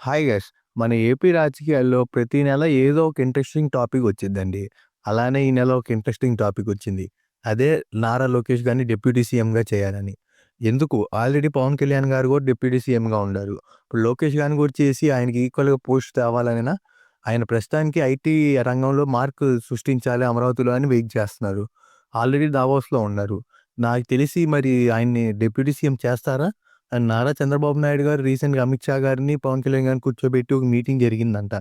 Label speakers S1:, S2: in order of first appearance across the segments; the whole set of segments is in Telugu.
S1: Hi guys. మన ఏపీ రాజకీయాల్లో ప్రతి నెల ఏదో ఒక ఇంట్రెస్టింగ్ టాపిక్ వచ్చిందండి అలానే ఈ నెల ఒక ఇంట్రెస్టింగ్ టాపిక్ వచ్చింది. అదే నారా లోకేష్ గారిని డిప్యూటీ సీఎంగా చేయాలని. ఎందుకు? ఆల్రెడీ పవన్ కళ్యాణ్ గారు కూడా డిప్యూటీ సీఎంగా ఉన్నారు. ఇప్పుడు లోకేష్ గారిని కూడా చేసి ఆయనకి ఈక్వల్గా పోస్ట్ తేవాలనైనా? ఆయన ప్రస్తుతానికి ఐటీ రంగంలో మార్కు సృష్టించాలి అమరావతిలో అని వెయిట్ చేస్తున్నారు. ఆల్రెడీ దావోస్లో ఉన్నారు. నాకు తెలిసి మరి ఆయన్ని డిప్యూటీ సీఎం చేస్తారా? అండ్ నారా చంద్రబాబు నాయుడు గారు రీసెంట్‌గా అమిత్ షా గారిని, పవన్ కళ్యాణ్ గారిని కూర్చోబెట్టి ఒక మీటింగ్ జరిగిందంట.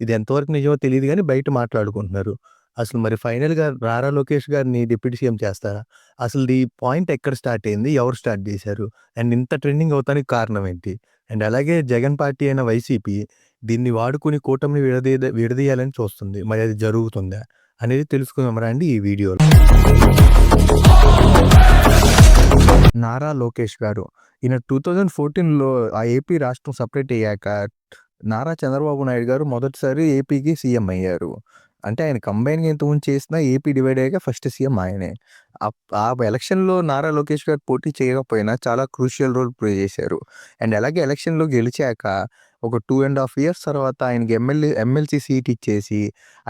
S1: ఇది ఎంతవరకు నిజమో తెలీదు గానీ బయట మాట్లాడుకుంటున్నారు. అసలు మరి ఫైనల్‌గా నారా లోకేష్ గారిని డిప్యూటీ సీఎం చేస్తారా? అసలు ఈ పాయింట్ ఎక్కడ స్టార్ట్ అయింది? ఎవరు స్టార్ట్ చేశారు? అండ్ ఇంత ట్రెండింగ్ అవుతానికి కారణం ఏంటి? అండ్ అలాగే జగన్ పార్టీ అయిన వైసీపీ దీన్ని వాడుకొని కూటమిని విడదీద విడదీయాలని చూస్తుంది. మరి అది జరుగుతుందా? అనేది తెలుసుకుందాం రండి ఈ వీడియోలో. నారా లోకేష్ గారు ఈయన 2014లో ఆ ఏపీ రాష్ట్రం సపరేట్ అయ్యాక నారా చంద్రబాబు నాయుడు గారు మొదటిసారి ఏపీకి సీఎం అయ్యారు. అంటే ఆయన కంబైన్‌గా ముందు చేసినా ఏపీ డివైడ్ అయ్యాక ఫస్ట్ సీఎం ఆయనే. ఆ ఎలక్షన్‌లో నారా లోకేష్ గారు పోటీ చేయకపోయినా చాలా క్రూషియల్ రోల్ ప్లే చేశారు. అండ్ అలాగే ఎలక్షన్‌లో గెలిచాక ఒక టూ అండ్ హాఫ్ ఇయర్స్ తర్వాత ఆయనకి ఎమ్మెల్యే ఎమ్మెల్సీ సీట్ ఇచ్చేసి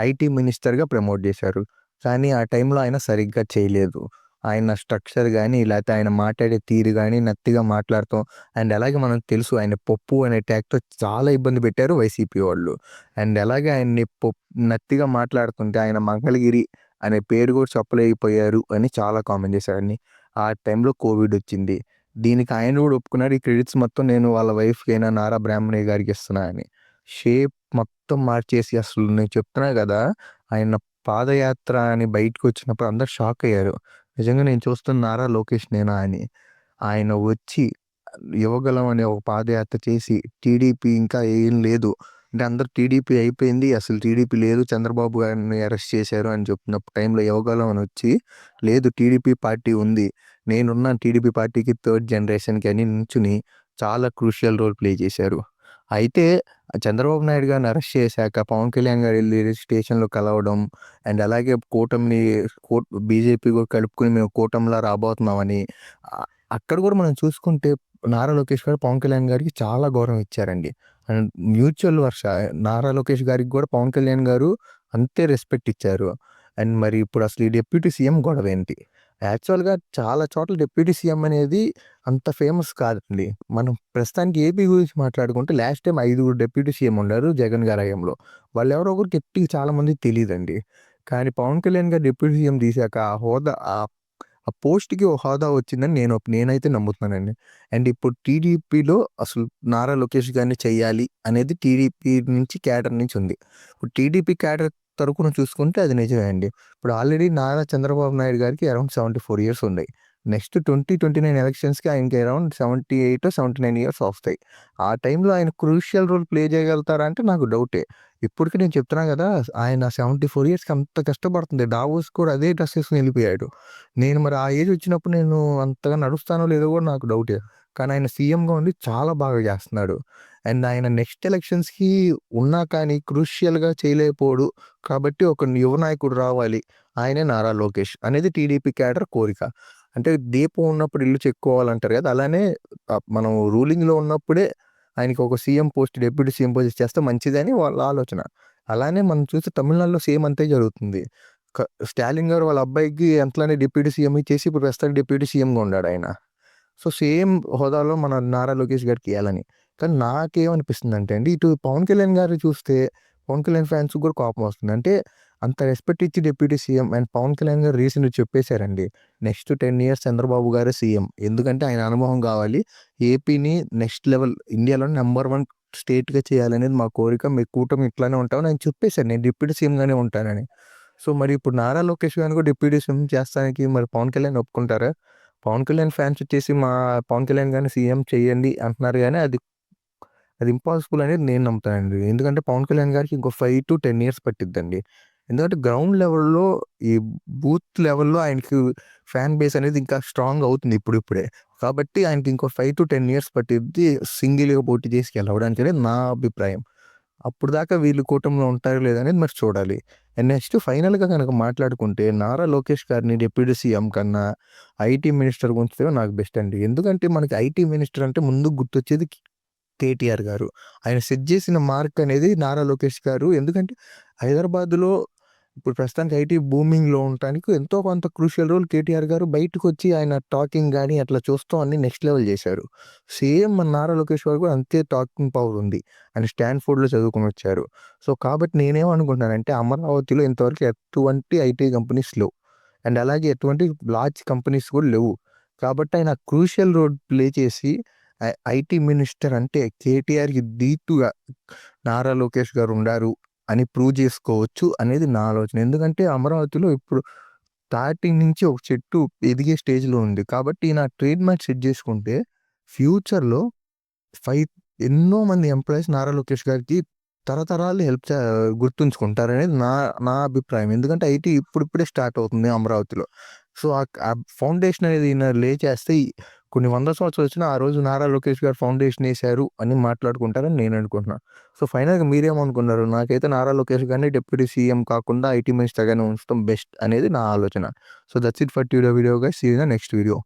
S1: ఐటీ మినిస్టర్‌గా ప్రమోట్ చేశారు. కానీ ఆ టైంలో ఆయన సరిగ్గా చేయలేదు. ఆయన స్ట్రక్చర్ కానీ లేకపోతే ఆయన మాట్లాడే తీరు కానీ నత్తిగా మాట్లాడతాం అండ్ అలాగే మనకు తెలుసు ఆయన పప్పు అనే ట్యాక్తో చాలా ఇబ్బంది పెట్టారు వైసీపీ వాళ్ళు. అండ్ అలాగే ఆయన్ని పప్పు నత్తిగా మాట్లాడుతుంటే ఆయన మంగళగిరి అనే పేరు కూడా చెప్పలేకపోయారు అని చాలా కామెంట్ చేశారని ఆ టైంలో కోవిడ్ వచ్చింది. దీనికి ఆయన కూడా ఒప్పుకున్నాడు. ఈ క్రెడిట్స్ మొత్తం నేను వాళ్ళ వైఫ్‌కైనా నారా బ్రాహ్మణి గారికి ఇస్తున్నా అని. షేప్ మొత్తం మార్చేసి అసలు నేను చెప్తున్నా కదా! ఆయన పాదయాత్ర అని బయటకు వచ్చినప్పుడు అందరూ షాక్ అయ్యారు. నిజంగా నేను చూస్తున్నారా లోకేష్ నేనా అని. ఆయన వచ్చి యువగలం అనే ఒక పాదయాత్ర చేసి టీడీపీ ఇంకా ఏం లేదు. అంటే అందరూ టీడీపీ అయిపోయింది. అసలు టీడీపీ లేదు. చంద్రబాబు గారిని అరెస్ట్ చేశారు అని చెప్పిన టైంలో యువగలం అని వచ్చి లేదు టీడీపీ పార్టీ ఉంది. నేనున్న టీడీపీ పార్టీకి థర్డ్ జనరేషన్‌కి అని నించుని చాలా క్రూషియల్ రోల్ ప్లే చేశారు. అయితే చంద్రబాబు నాయుడు గారిని అరెస్ట్ చేశాక పవన్ కళ్యాణ్ గారు వెళ్ళి స్టేషన్‌లో కలవడం అండ్ అలాగే కూటమిని కోట్ బీజేపీ కూడా కలుపుకొని మేము కూటమిలా రాబోతున్నామని అక్కడ కూడా మనం చూసుకుంటే నారా లోకేష్ గారు పవన్ కళ్యాణ్ గారికి చాలా గౌరవం ఇచ్చారండి. అండ్ మ్యూచువల్ వర్ష నారా లోకేష్ గారికి కూడా పవన్ కళ్యాణ్ గారు అంతే రెస్పెక్ట్ ఇచ్చారు. అండ్ మరి ఇప్పుడు అసలు ఈ డిప్యూటీ సీఎం గొడవ ఏంటి? యాక్చువల్‌గా చాలా చోట్ల డిప్యూటీ సీఎం అనేది అంత ఫేమస్ కాదండి. మనం ప్రస్తుతానికి ఏపీ గురించి మాట్లాడుకుంటే లాస్ట్ టైం ఐదుగురు డిప్యూటీ సీఎం ఉన్నారు జగన్ గారి హయాంలో. వాళ్ళెవరో ఒకరు గట్టిగా చాలామంది తెలియదండి కానీ పవన్ కళ్యాణ్ గారు డిప్యూటీ సీఎం తీశాక ఆ హోదా ఆ పోస్ట్‌కి ఓ హోదా వచ్చిందని నేను నేనైతే నమ్ముతున్నానండి. అండ్ ఇప్పుడు టీడీపీలో అసలు నారా లోకేష్ గారిని చేయాలి అనేది టీడీపీ నుంచి క్యాడర్ నుంచి ఉంది. ఇప్పుడు టీడీపీ క్యాడర్ తరపున చూసుకుంటే అది నిజమే అండి. ఇప్పుడు ఆల్రెడీ నారా చంద్రబాబు నాయుడు గారికి అరౌండ్ 74 ఇయర్స్ ఉన్నాయి. నెక్స్ట్ 2029 ఎలక్షన్స్‌కి ఆయనకి అరౌండ్ 78 79 ఇయర్స్ వస్తాయి. ఆ టైంలో ఆయన క్రూషియల్ రోల్ ప్లే చేయగలుగుతారా అంటే నాకు డౌటే. ఇప్పటికీ నేను చెప్తున్నా కదా! ఆయన 74 ఇయర్స్‌కి అంత కష్టపడుతుంది. డావోస్ కూడా అదే డ్రెస్ వేసుకుని వెళ్ళిపోయాడు నేను మరి ఆ ఏజ్ వచ్చినప్పుడు నేను అంతగా నడుస్తానో లేదో కూడా నాకు డౌటే. కానీ ఆయన సీఎంగా ఉండి చాలా బాగా చేస్తున్నాడు. అండ్ ఆయన నెక్స్ట్ ఎలక్షన్స్‌కి ఉన్నా కానీ క్రూషియల్‌గా చేయలేకపోడు. కాబట్టి ఒక యువ నాయకుడు రావాలి. ఆయనే నారా లోకేష్ అనేది టీడీపీ క్యాడర్ కోరిక. అంటే దీపం ఉన్నప్పుడు ఇల్లు చెక్కుకోవాలంటారు కదా! అలానే మనం రూలింగ్‌లో ఉన్నప్పుడే ఆయనకి ఒక CM post deputy CM post చేస్తే మంచిదని వాళ్ళ ఆలోచన. అలానే మనం చూస్తే తమిళనాడులో సేమ్ అంతే జరుగుతుంది. స్టాలిన్ గారు వాళ్ళ అబ్బాయికి అట్లనే డిప్యూటీ సీఎం ఇచ్చేసి ఇప్పుడు ప్రస్తుతానికి డిప్యూటీ సీఎంగా ఉన్నాడాయన. సో, సేమ్ హోదాలో మన నారా లోకేష్ గారికి ఇవ్వాలని కానీ నాకేమనిపిస్తుందంటే అండి ఇటు పవన్ కళ్యాణ్ గారు చూస్తే పవన్ కళ్యాణ్ ఫ్యాన్స్ కూడా కోపం వస్తుంది. అంటే అంత రెస్పెక్ట్ ఇచ్చి deputy CM and Pawan Kalyan garu recent చెప్పేసారండి. Next 10 years Chandrababu గారే సీఎం. ఎందుకంటే ఆయన అనుభవం కావాలి. ఏపీని నెక్స్ట్ లెవెల్ ఇండియాలో నెంబర్ వన్ స్టేట్‌గా చేయాలనేది మా కోరిక. మీ కూటమి ఇట్లానే ఉంటామని ఆయన చెప్పేసారు. నేను డిప్యూటీ సీఎంగానే ఉంటానని. సో, మరి ఇప్పుడు నారా లోకేష్ గారిని కూడా డిప్యూటీ సీఎం చేస్తానికి మరి పవన్ కళ్యాణ్ ఒప్పుకుంటారా? పవన్ కళ్యాణ్ ఫ్యాన్స్ వచ్చేసి మా పవన్ కళ్యాణ్ గారిని సీఎం చేయండి అంటున్నారు కానీ అది అది ఇంపాసిబుల్ అనేది నేను నమ్ముతానండి. ఎందుకంటే పవన్ కళ్యాణ్ గారికి ఇంకో 5-10 ఇయర్స్ పట్టిద్దండి. ఎందుకంటే గ్రౌండ్ లెవెల్‌లో ఈ బూత్ లెవెల్‌లో ఆయనకి ఫ్యాన్ బేస్ అనేది ఇంకా స్ట్రాంగ్ అవుతుంది ఇప్పుడిప్పుడే. కాబట్టి ఆయనకి ఇంకో 5-10 ఇయర్స్ పట్టిద్ది సింగిల్‌గా పోటీ చేసి గెలవడానికి అనేది నా అభిప్రాయం. అప్పుడు దాకా వీళ్ళు కూటమిలో ఉంటారో లేదనేది మరి చూడాలి. అండ్ నెక్స్ట్ ఫైనల్‌గా కనుక మాట్లాడుకుంటే నారా లోకేష్ గారిని డిప్యూటీ సీఎం కన్నా ఐటీ మినిస్టర్ ఉంచితే నాకు బెస్ట్ అండి. ఎందుకంటే మనకి ఐటీ మినిస్టర్ అంటే ముందు గుర్తొచ్చేది కేటీఆర్ గారు. ఆయన సెట్ చేసిన మార్క్ అనేది నారా లోకేష్ గారు. ఎందుకంటే హైదరాబాద్‌లో ఇప్పుడు ప్రస్తుతానికి ఐటీ బూమింగ్‌లో ఉండటానికి ఎంతో కొంత క్రూషియల్ రోల్ కేటీఆర్ గారు బయటకొచ్చి ఆయన టాకింగ్ కానీ అట్లా చూస్తూ అన్ని నెక్స్ట్ లెవెల్ చేశారు. సేమ్ మన నారా లోకేష్ గారు కూడా అంతే టాకింగ్ పవర్ ఉంది. ఆయన స్టాన్‌ఫోర్డ్‌లో చదువుకొనొచ్చారు. సో, కాబట్టి నేనేమనుకుంటున్నానంటే అమరావతిలో ఇంతవరకు ఎటువంటి ఐటీ కంపెనీస్ లేవు. అండ్ అలాగే ఎటువంటి లార్జ్ కంపెనీస్ కూడా లేవు. కాబట్టి ఆయన క్రూషియల్ రోల్ ప్లే చేసి ఐటీ మినిస్టర్ అంటే కేటీఆర్‌కి ధీటుగా నారా లోకేష్ గారు ఉండారు అని ప్రూవ్ చేసుకోవచ్చు అనేది నా ఆలోచన. ఎందుకంటే అమరావతిలో ఇప్పుడు స్టార్టింగ్ నుంచి ఒక చెట్టు ఎదిగే స్టేజ్‌లో ఉంది. కాబట్టి నా ట్రేడ్ మార్క్ సెట్ చేసుకుంటే ఫ్యూచర్‌లో ఫైవ్ ఎన్నో మంది ఎంప్లాయీస్ నారా లోకేష్ గారికి తరతరాలు హెల్ప్ చే గుర్తుంచుకుంటారనేది నా నా అభిప్రాయం. ఎందుకంటే ఐటీ ఇప్పుడిప్పుడే స్టార్ట్ అవుతుంది అమరావతిలో. సో, ఆ ఆ ఫౌండేషన్ అనేది ఈయన లే చేస్తే కొన్ని వందల సంవత్సరాలు వచ్చినా ఆ రోజు నారా లోకేష్ గారు ఫౌండేషన్ వేశారు అని మాట్లాడుకుంటారని నేను అనుకుంటున్నాను సో, ఫైనల్‌గా మీరేమనుకున్నారు? నాకైతే నారా లోకేష్ గారిని డిప్యూటీ సీఎం కాకుండా ఐటీ మినిస్టర్‌గానే ఉంచడం బెస్ట్ అనేది నా ఆలోచన. So, that's it for today video guys. See in the next video.